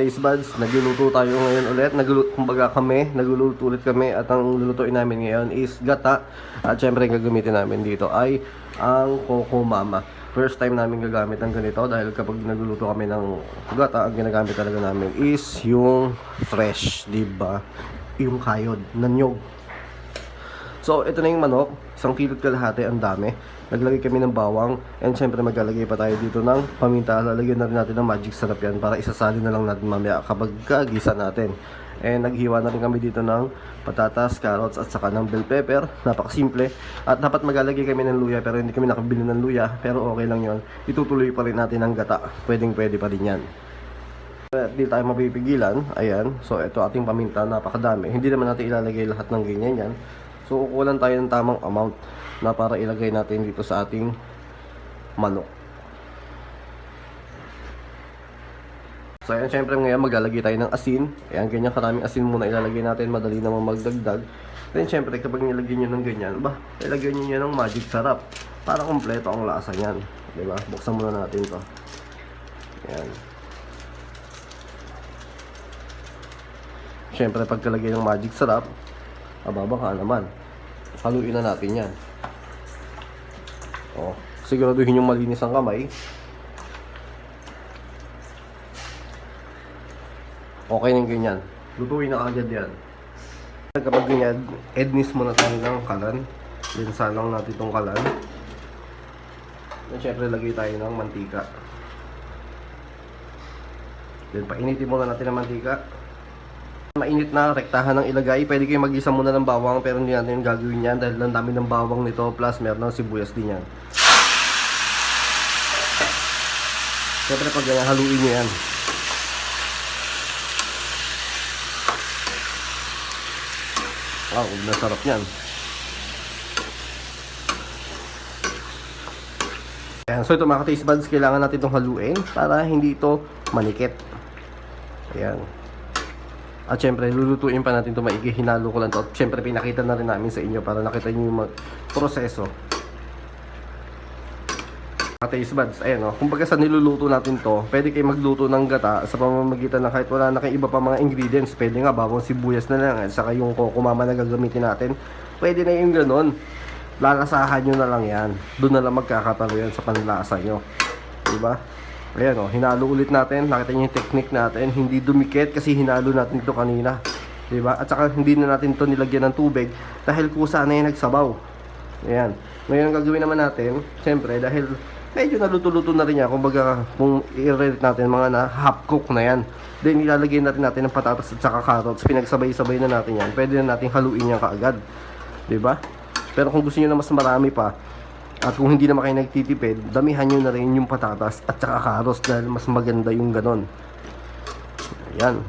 Taste buds, nagluluto tayo ngayon ulit. Nagluluto, kumbaga kami, nagluluto ulit kami at ang lulutuin namin ngayon is gata. At syempre ang gagamitin namin dito ay ang Coco Mama. First time namin gagamit ng ganito dahil kapag nagluluto kami ng gata, ang ginagamit talaga namin is yung fresh, di ba? Yung kayod, nanyog. So, ito na yung manok. Isang kilot kalahati, ang dami. Naglagay kami ng bawang. And syempre, maglalagay pa tayo dito ng paminta. Lalagyan na rin natin ng magic sarap yan para isasali na lang natin mamaya kapag kagisa natin. And naghiwa na rin kami dito ng patatas, carrots, at saka ng bell pepper. Napakasimple. At dapat maglalagay kami ng luya pero hindi kami nakabili ng luya. Pero okay lang yon Itutuloy pa rin natin ang gata. Pwedeng pwede pa rin yan. At di tayo mapipigilan. Ayan. So, ito ating paminta. Napakadami. Hindi naman natin ilalagay lahat ng ganyan yan. So, kukulan tayo ng tamang amount na para ilagay natin dito sa ating manok. So, ayan, syempre ngayon maglalagay tayo ng asin. Ayan, ganyan karaming asin muna ilalagay natin. Madali naman magdagdag. Then, syempre, kapag nilagyan nyo ng ganyan, ba, ilagyan nyo nyo ng magic sarap. Para kompleto ang lasa niyan. Diba? Buksan muna natin to. Ayan. Syempre, pagkalagay ng magic sarap, ababa ka naman. Haluin na natin yan. Oh, siguraduhin yung malinis ang kamay. Okay na yung ganyan. Lutuin na agad yan. Kapag ganyan, ednis muna tayo ng kalan. Linsa lang natin itong kalan. Then syempre lagay tayo ng mantika. Then painitin muna natin ang mantika. Mainit na, rektahan ng ilagay. Pwede kayo mag-isa muna ng bawang pero hindi natin yung gagawin yan dahil ang dami ng bawang nito plus meron ng sibuyas din yan. Siyempre pag ganyan, haluin nyo yan. Wow, sarap yan. Ayan, so ito mga taste buds, kailangan natin itong haluin para hindi ito manikit. Ayan. At syempre, lulutuin pa natin ito maigi. Hinalo ko lang ito. Syempre, pinakita na rin namin sa inyo para nakita nyo yung proseso. Mga taste buds, ayan o. Kumbaga sa niluluto natin to, pwede kayo magluto ng gata sa pamamagitan ng kahit wala na kayong iba pa mga ingredients. Pwede nga, bawang sibuyas na lang. At saka yung coco mama na gagamitin natin. Pwede na yung ganun. Lalasahan nyo na lang yan. Doon na lang magkakatalo yan sa panlasa nyo. Diba? Ayan o, hinalo ulit natin. Nakita niyo yung technique natin. Hindi dumikit kasi hinalo natin ito kanina. Diba? At saka hindi na natin ito nilagyan ng tubig dahil kusa na yung nagsabaw. Ayan. Ngayon ang gagawin naman natin, syempre dahil medyo naluto-luto na rin yan. Kumbaga kung i-rate natin mga na half cook na yan. Then ilalagay natin natin ng patatas at saka carrots. Pinagsabay-sabay na natin yan. Pwede na natin haluin yan kaagad. Diba? Pero kung gusto niyo na mas marami pa, at kung hindi naman kayo nagtitipid, damihan nyo na rin yung patatas at saka carrots dahil mas maganda yung ganon. Ayan.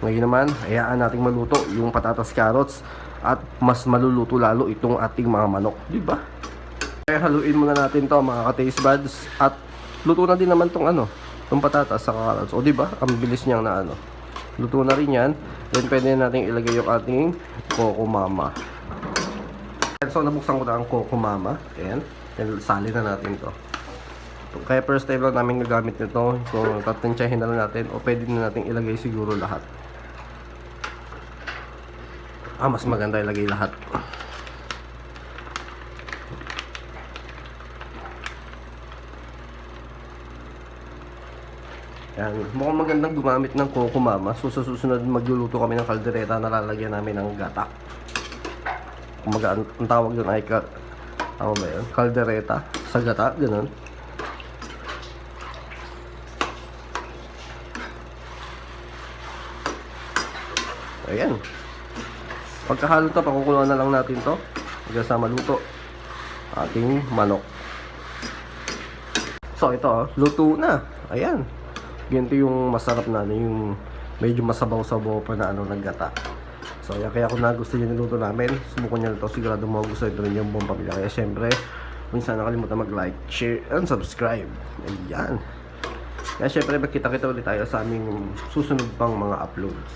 Ngayon naman, hayaan nating maluto yung patatas carrots at mas maluluto lalo itong ating mga manok. Di ba? Kaya haluin muna natin to mga ka-taste buds at luto na din naman tong ano, tong patatas sa carrots. O di ba? Ang bilis niyang na ano. Luto na rin yan. Then pwede na natin ilagay yung ating coco mama. So, nabuksan ko na ang Coco Mama. Ayan. Sali na natin to. Kaya first time lang namin nagamit nito. So, tatensyahin na lang natin. O pwede na natin ilagay siguro lahat. Ah, mas maganda ilagay lahat. Yan. Mukhang magandang gumamit ng Coco Mama. So, sa susunod magluluto kami ng kaldereta na lalagyan namin ng gata kumaga ang, tawag doon ay ka, ano ba yun? Kaldereta sa gata, ganun. Ayan. Pagkahalo to, pakukuluan na lang natin to. Hanggang sa maluto. Ating manok. So, ito, oh, luto na. Ayan. Ganito yung masarap na, ano, yung medyo masabaw-sabaw pa na ano, ng gata. So, yan, kaya kung nagusto nyo niluto namin, subukan nyo na ito. Sigurado magugustuhan ito rin yung buong pamilya. Kaya syempre, minsan nakalimutan mag-like, share, and subscribe. Ayan. Kaya syempre, magkita-kita ulit tayo sa aming susunod pang mga uploads.